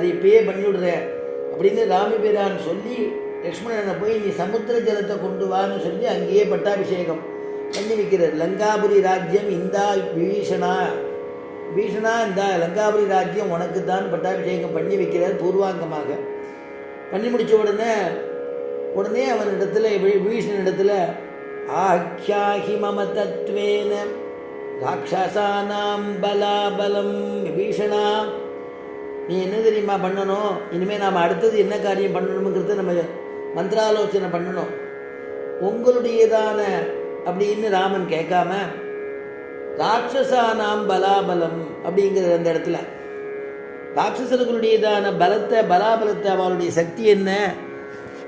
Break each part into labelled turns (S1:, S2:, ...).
S1: அதை இப்பயே பண்ணிவிடுறேன். அப்படின்னு ராமபிரான் சொல்லி லக்ஷ்மணனை போய் நீ சமுத்திர ஜலத்தை கொண்டு வான்னு சொல்லி அங்கேயே பட்டாபிஷேகம் பண்ணி வைக்கிறார். லங்காபுரி ராஜ்யம் இந்தா பீஷணா பீஷணா இந்தா லங்காபுரி ராஜ்யம் உனக்கு தான் பட்டாபிஷேகம் பண்ணி வைக்கிறார் பூர்வாங்கமாக. பண்ணி முடித்த உடனே உடனே அவன் இடத்துல விபீஷணன் இடத்துல ஆக்யாஹி மம தத்வேன ராட்சசானாம் பலாபலம் விபீஷணா நீ என்ன தெரியுமா பண்ணணும்? இனிமேல் நாம் அடுத்தது என்ன காரியம் பண்ணணுங்கிறத நம்ம மந்திராலோசனை பண்ணணும். உங்களுடையதான அப்படின்னு ராமன் கேட்காம ராட்சசானாம் பலாபலம் அப்படிங்கிறது அந்த இடத்துல. ராட்சசர்களுடையதான பலத்தை பலாபலத்தை அவளுடைய சக்தி என்ன?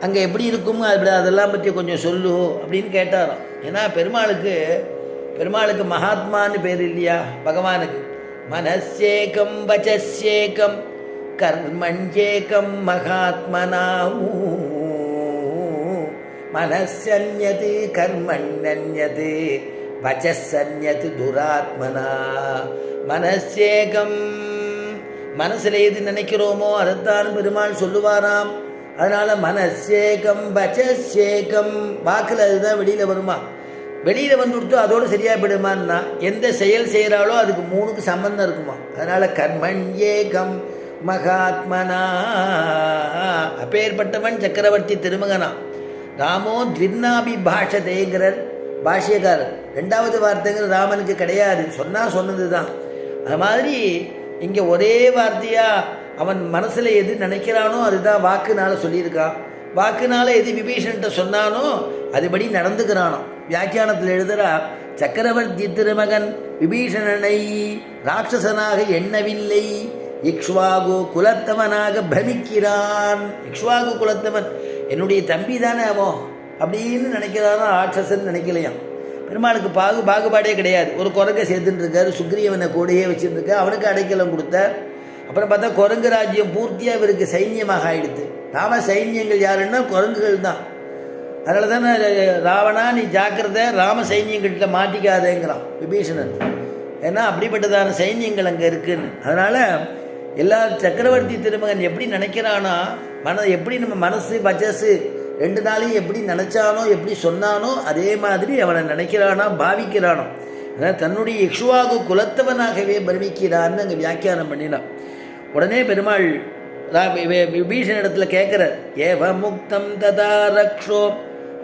S1: அங்கே எப்படி இருக்கும் அப்படி அதெல்லாம் பற்றி கொஞ்சம் சொல்லு அப்படின்னு கேட்டாராம். ஏன்னா பெருமாளுக்கு பெருமாளுக்கு மகாத்மான்னு பேர் இல்லையா? பகவானுக்கு. மனசேகம் வச்சேகம் கர்மஞ்சேகம் மகாத்மனாமூ மனசன்யது கர்மண்யது வச்சசன்யது துராத்மனா மனசேகம் மனசில் எது நினைக்கிறோமோ அதைத்தான் பெருமாள் சொல்லுவாராம் அதனால மனசேகம் வச்சேகம் வாக்கில் அதுதான் வெளியில் வருமா வெளியில் வந்துவிட்டு அதோடு சரியாக போயிடுமான்னா எந்த செயல் செய்கிறாளோ அதுக்கு மூணுக்கு சம்பந்தம் இருக்குமா அதனால் கர்மன் ஏகம் மகாத்மனா. அப்பேற்பட்டவன் சக்கரவர்த்தி திருமகனா. ராமோ த்வின்னாபி பாஷதேங்கிறார் பாஷ்யக்காரர். ரெண்டாவது வார்த்தைங்கிற ராமனுக்கு கிடையாது. சொன்னால் சொன்னது தான் அது மாதிரி இங்கே ஒரே வார்த்தையாக அவன் மனசில் எது நினைக்கிறானோ அதுதான் வாக்குனால் சொல்லியிருக்கான். வாக்குனால் எது விபீஷன்ட்ட சொன்னானோ அதுபடி நடந்துக்கிறானோ வியாக்கியானத்தில் எழுதுகிறா சக்கரவர்த்தி திருமகன் விபீஷணனை ராட்சசனாக எண்ணவில்லை. இக்ஷ்வாகு குலத்தவனாக பிரமிக்கிறான். இக்ஷ்வாகு குலத்தவன் என்னுடைய தம்பி தானே அவன்? அப்படின்னு நினைக்கிறானோ? ராட்சசன் நினைக்கலையாம். பெருமாளுக்கு பாகு பாகுபாடே கிடையாது. ஒரு குரங்கை சேர்த்துட்டு இருக்காரு சுக்ரீவனை கூடயே வச்சுருந்துருக்க அவனுக்கு அடைக்கலம் கொடுத்த. அப்புறம் பார்த்தா குரங்கு ராஜ்யம் பூர்த்தியாக இவருக்கு சைன்யமாக ஆயிடுது. ராம சைன்யங்கள் யாருன்னா குரங்குகள் தான். அதனால தானே ராவணா நீ ஜாக்கிரதை ராம சைன்யங்கள்கிட்ட மாட்டிக்காதேங்கிறான் விபீஷணன். ஏன்னா அப்படிப்பட்டதான சைன்யங்கள் அங்கே இருக்குன்னு. அதனால் எல்லா சக்கரவர்த்தி திருமகன் எப்படி நினைக்கிறானா மன எப்படி நம்ம மனசு பச்சசு ரெண்டு நாளையும் எப்படி நினச்சானோ எப்படி சொன்னானோ அதே மாதிரி அவனை நினைக்கிறானா பாவிக்கிறானோ. ஏன்னா தன்னுடைய இக்ஷுவாகு குலத்தவனாகவே பிரமிக்கிறான்னு அங்கே வியாக்கியானம் பண்ணினான். உடனே பெருமாள் விபீஷன் இடத்துல கேட்குறார் ஏவ முக்தம் ததா ரக்ஷோ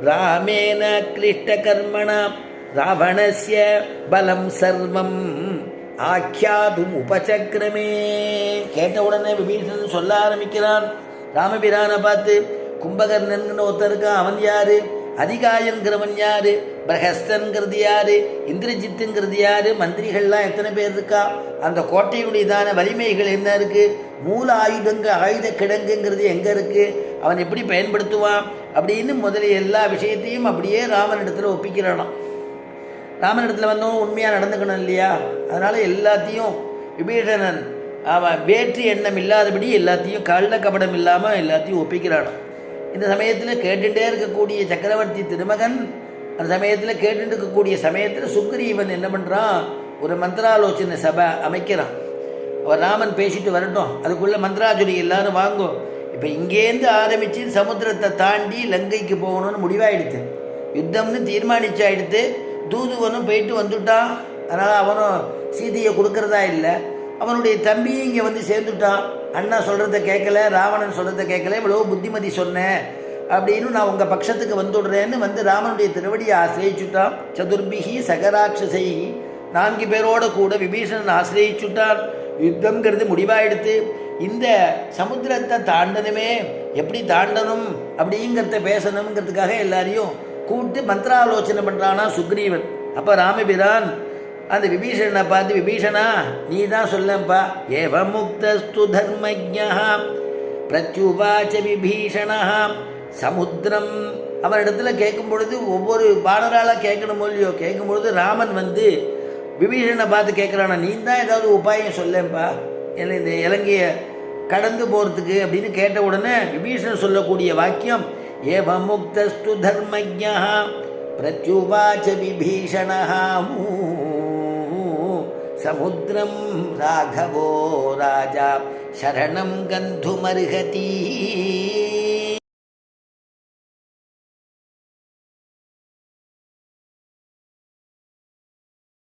S1: ராமேன கிளிஷ்ட கர்மணா ராவணஸ்ய பலம் சர்வம். ஆக்கியாதும் உபசக்கிரமே. கேட்ட உடனே விபீஷன் சொல்ல ஆரம்பிக்கிறான். ராமபிரானை பார்த்து கும்பகர்ணன் ஒருத்தர் இருக்கான் அவன் யாரு? அதிகாயங்கிறவன் யாரு? பிரகஸ்தன்கிறது யாரு? இந்திரஜித்துங்கிறது யாரு? மந்திரிகள்லாம் எத்தனை பேர் இருக்கா? அந்த கோட்டையுடையதான வலிமைகள் என்ன இருக்கு? மூல ஆயுதங்க ஆயுத கிடங்குங்கிறது எங்க இருக்கு? அவன் எப்படி பயன்படுத்துவான்? அப்படின்னு முதலிய எல்லா விஷயத்தையும் அப்படியே ராமனிடத்தில் ஒப்பிக்கிறானாம். ராமனிடத்தில் வந்தவன் உண்மையாக நடந்துக்கணும் இல்லையா? அதனால் எல்லாத்தையும் விபீஷணன் அவன் வேற்று எண்ணம் இல்லாதபடி எல்லாத்தையும் கள்ள கபடம் இல்லாமல் எல்லாத்தையும் ஒப்பிக்கிறானோ இந்த சமயத்தில் கேட்டுகிட்டே இருக்கக்கூடிய சக்கரவர்த்தி திருமகன் அந்த சமயத்தில் கேட்டுட்டு இருக்கக்கூடிய சமயத்தில் சுக்ரீவன் என்ன பண்ணுறான் ஒரு மந்திராலோசனை சபை அமைக்கிறான். அவர் ராமன் பேசிட்டு வரட்டும் அதுக்குள்ளே மந்திராஜுரி எல்லாரும் வாங்கும் இப்போ இங்கேருந்து ஆரம்பித்து சமுத்திரத்தை தாண்டி லங்கைக்கு போகணும்னு முடிவாயிடுது யுத்தம்னு தீர்மானிச்சாயிடுத்து தூதுவனும் போயிட்டு வந்துட்டான். அதனால் அவனும் சீதையை கொடுக்கறதா இல்லை. அவனுடைய தம்பியும் இங்கே வந்து சேர்ந்துட்டான். அண்ணா சொல்கிறத கேட்கல ராவணன் சொல்கிறத கேட்கல இவ்வளோ புத்திமதி சொன்னேன் அப்படின்னு நான் உங்கள் பட்சத்துக்கு வந்துடுறேன்னு வந்து ராமனுடைய திருவடியை ஆசிரியிச்சுட்டான். சதுர்பிகி சகராட்சசை நான்கு பேரோட கூட விபீஷணன் ஆசிரியிச்சுட்டான். யுத்தங்கிறது முடிவாயிடுத்து இந்த சமுத்திரத்தை தாண்டணுமே எப்படி தாண்டணும் அப்படிங்கிறத பேசணுங்கிறதுக்காக எல்லாரையும் கூப்பிட்டு மந்திராலோசனை பண்ணுறானா சுக்ரீவன். அப்போ ராமபிரான் அந்த விபீஷணனை பார்த்து விபீஷணா நீ தான் சொல்லப்பா ஏவ முக்தஸ்து தர்மஜா பிரத்யுவாச்ச விபீஷணா சமுத்திரம். அவரிடத்துல கேட்கும் பொழுது ஒவ்வொரு பாடராளாக கேட்கணும் இல்லையோ கேட்கும் பொழுது ராமன் வந்து விபீஷனை பார்த்து கேட்குறானா நீ தான் ஏதாவது உபாயம் சொல்லேன்ப்பா என்ன இந்த இலங்கையை கடந்து போகிறதுக்கு அப்படின்னு கேட்ட உடனே விபீஷன் சொல்லக்கூடிய வாக்கியம் ஏவ முக்தஸ்து தர்மஜா பிரத்யுவாச்ச விபீஷணா சமுத்திரம் ராகவோ ராஜா சரணம் கந்துமருகதி